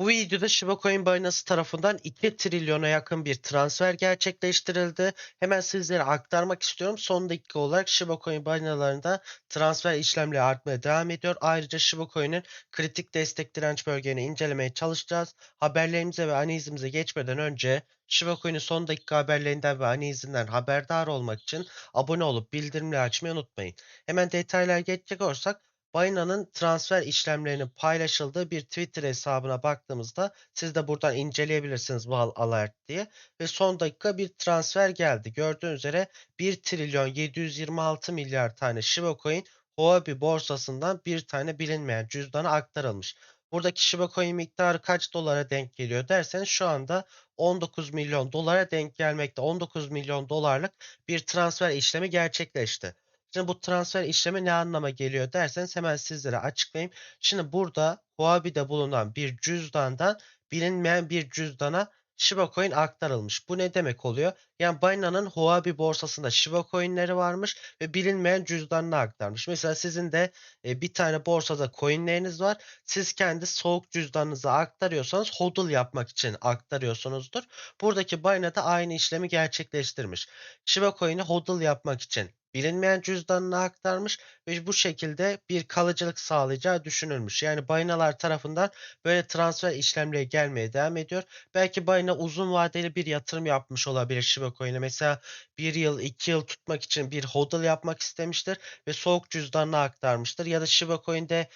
Bu videoda Shiba Coin balinası tarafından 2 trilyona yakın bir transfer gerçekleştirildi. Hemen sizlere aktarmak istiyorum. Son dakika olarak Shiba Coin balinalarında transfer işlemleri artmaya devam ediyor. Ayrıca Shiba Coin'in kritik destek direnç bölgelerini incelemeye çalışacağız. Haberlerimize ve analizimize geçmeden önce Shiba Coin'in son dakika haberlerinden ve analizinden haberdar olmak için abone olup bildirimleri açmayı unutmayın. Hemen detaylar geçecek olursak Balina'nın transfer işlemlerinin paylaşıldığı bir Twitter hesabına baktığımızda siz de buradan inceleyebilirsiniz bu al- alert diye. Ve son dakika bir transfer geldi. Gördüğünüz üzere 1 trilyon 726 milyar tane Shiba Coin Huobi borsasından bir tane bilinmeyen cüzdana aktarılmış. Buradaki Shiba Coin miktarı kaç dolara denk geliyor derseniz şu anda 19 milyon dolara denk gelmekte. 19 milyon dolarlık bir transfer işlemi gerçekleşti. Şimdi bu transfer işlemi ne anlama geliyor derseniz hemen sizlere açıklayayım. Şimdi burada Huobi'de bulunan bir cüzdandan bilinmeyen bir cüzdana Shiba Coin aktarılmış. Bu ne demek oluyor? Yani Binance'ın Huobi borsasında Shiba Coin'leri varmış ve bilinmeyen cüzdanına aktarmış. Mesela sizin de e, bir tane borsada coin'leriniz var. Siz kendi soğuk cüzdanınıza aktarıyorsanız hodl yapmak için aktarıyorsunuzdur. Buradaki Binance da aynı işlemi gerçekleştirmiş. Shiba Coin'i hodl yapmak için bilinmeyen cüzdanına aktarmış ve bu şekilde bir kalıcılık sağlayacağı düşünülmüş. Yani balinalar tarafından böyle transfer işlemleri gelmeye devam ediyor. Belki balina uzun vadeli bir yatırım yapmış olabilir Shiba Coin'e. Mesela bir yıl, iki yıl tutmak için bir hodl yapmak istemiştir ve soğuk cüzdanına aktarmıştır. Ya da Shiba Coin'de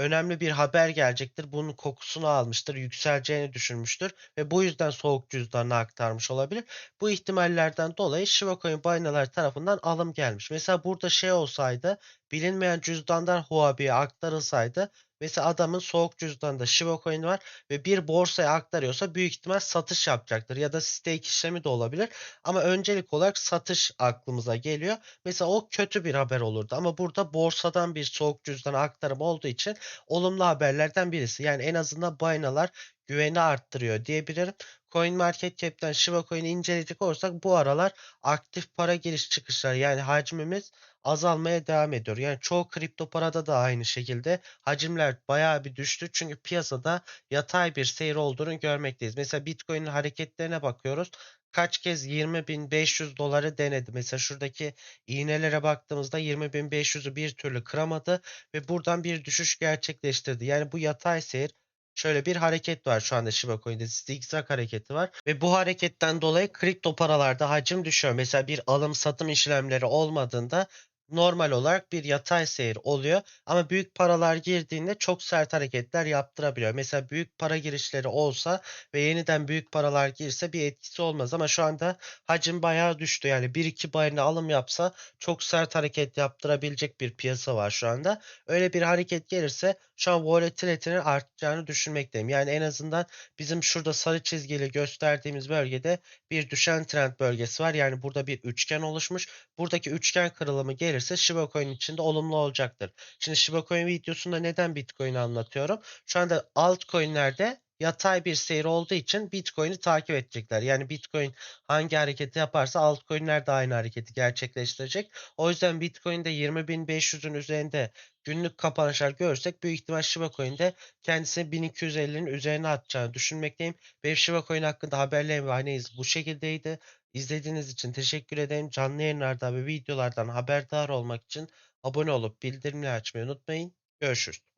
önemli bir haber gelecektir. Bunun kokusunu almıştır, yükseleceğini düşünmüştür ve bu yüzden soğuk cüzdanına aktarmış olabilir. Bu ihtimallerden dolayı Shiba Coin balinalar tarafından alım gelmiş. Mesela burada şey olsaydı bilinmeyen cüzdandan Huobi'ye aktarılsaydı mesela adamın soğuk cüzdanında Shiba Coin var ve bir borsaya aktarıyorsa büyük ihtimal satış yapacaktır ya da stake işlemi de olabilir. Ama öncelik olarak satış aklımıza geliyor. Mesela o kötü bir haber olurdu ama burada borsadan bir soğuk cüzdana aktarım olduğu için olumlu haberlerden birisi. Yani en azından balinalar güveni arttırıyor diyebilirim. CoinMarketCap'ten Shiba Coin'i inceleyecek olursak bu aralar aktif para giriş çıkışları yani hacmimiz azalmaya devam ediyor. Yani çoğu kripto parada da aynı şekilde hacimler bayağı bir düştü. Çünkü piyasada yatay bir seyir olduğunu görmekteyiz. Mesela Bitcoin'in hareketlerine bakıyoruz. Kaç kez 20.500 doları denedi. Mesela şuradaki iğnelere baktığımızda 20.500'ü bir türlü kıramadı ve buradan bir düşüş gerçekleştirdi. Yani bu yatay seyir Şöyle bir hareket var şu anda Shiba Coin'de zigzag hareketi var ve bu hareketten dolayı kripto paralarda hacim düşüyor. Mesela bir alım satım işlemleri olmadığında normal olarak bir yatay seyir oluyor ama büyük paralar girdiğinde çok sert hareketler yaptırabiliyor. Mesela büyük para girişleri olsa ve yeniden büyük paralar girse bir etkisi olmaz ama şu anda hacim bayağı düştü. Yani 1-2 bayına alım yapsa çok sert hareket yaptırabilecek bir piyasa var şu anda. Öyle bir hareket gelirse şu an volatility'nin artacağını düşünmekteyim. Yani en azından bizim şurada sarı çizgiyle gösterdiğimiz bölgede bir düşen trend bölgesi var. Yani burada bir üçgen oluşmuş. Buradaki üçgen kırılımı gelirse Shiba Coin için de olumlu olacaktır. Şimdi Shiba Coin videosunda neden Bitcoin'i anlatıyorum? Şu anda altcoin'lerde yatay bir seyir olduğu için Bitcoin'i takip edecekler. Yani Bitcoin hangi hareketi yaparsa altcoin'ler de aynı hareketi gerçekleştirecek. O yüzden Bitcoin'de 20.500'ün üzerinde günlük kapanışlar görürsek büyük ihtimal Shiba Coin'de kendisini 1250'nin üzerine atacağını düşünmekteyim. Benim Shiba Coin hakkında haberlerim ve analiz bu şekildeydi. İzlediğiniz için teşekkür ederim. Canlı yayınlardan ve videolardan haberdar olmak için abone olup bildirimleri açmayı unutmayın. Görüşürüz.